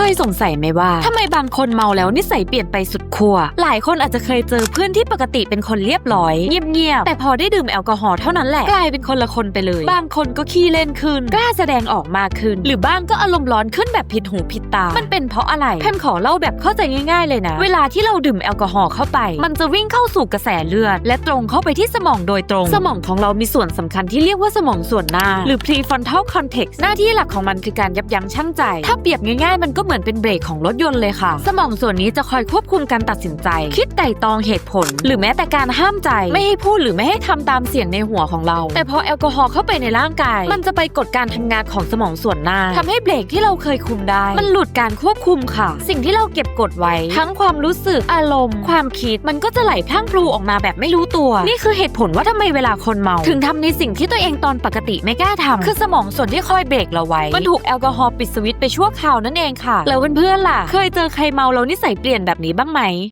เคยสงสัยไหมว่าทำไมบางคนเมาแล้วนิสัยเปลี่ยนไปสุดขั้วหลายคนอาจจะเคยเจอเพื่อนที่ปกติเป็นคนเรียบร้อย เงียบๆแต่พอได้ดื่มแอลกอฮอล์เท่านั้นแหละกลายเป็นคนละคนไปเลย บางคนก็ขี้เล่นขึ้น กล้าแสดงออกมากขึ้น หรือบ้างก็อารมณ์ร้อนขึ้นแบบผิดหูผิดตา มันเป็นเพราะอะไรแพมขอเล่าแบบเข้าใจง่ายๆเลยนะ เวลาที่เราดื่มแอลกอฮอล์เข้าไป มันจะวิ่งเข้าสู่กระแสเลือด และตรงเข้าไปที่สมองโดยตรง สมองของเรามีส่วนสำคัญที่เรียกว่าสมองส่วนหน้า หรือ prefrontal cortex หน้าที่หลักของมันคือการยับยั้งชั่งใจ ถ้าเปรียบง่ายๆมันก็เหมือนเป็นเบรกของรถยนต์เลยค่ะ สมองส่วนนี้จะคอยควบคุมการตัดสินใจ คิดไต่ตองเหตุผล หรือแม้แต่การห้ามใจ ไม่ให้พูดหรือไม่ให้ทำตามเสียงในหัวของเรา แต่พอแอลกอฮอล์เข้าไปในร่างกาย มันจะไปกดการทำงานของสมองส่วนหน้าทำให้เบรกที่เราเคยคุมได้ มันหลุดการควบคุมค่ะ สิ่งที่เราเก็บกดไว้ ทั้งความรู้สึกอารมณ์ ความคิดมันก็จะไหลพลั่งพลูออกมาแบบไม่รู้ตัว นี่คือเหตุผลว่าทำไมเวลาคนเมา ถึงทำในสิ่งที่ตัวเองตอนปกติไม่กล้าทำคือสมองส่วนที่คอยเบรกเราไว้ มันถูกแอลกอฮอล์ปิดสวิตช์ไปชั่วคราวนั่นเองค่ะแล้วเพื่อนๆล่ะ เคยเจอใครเมาแล้วนิสัยเปลี่ยนแบบนี้บ้างไหม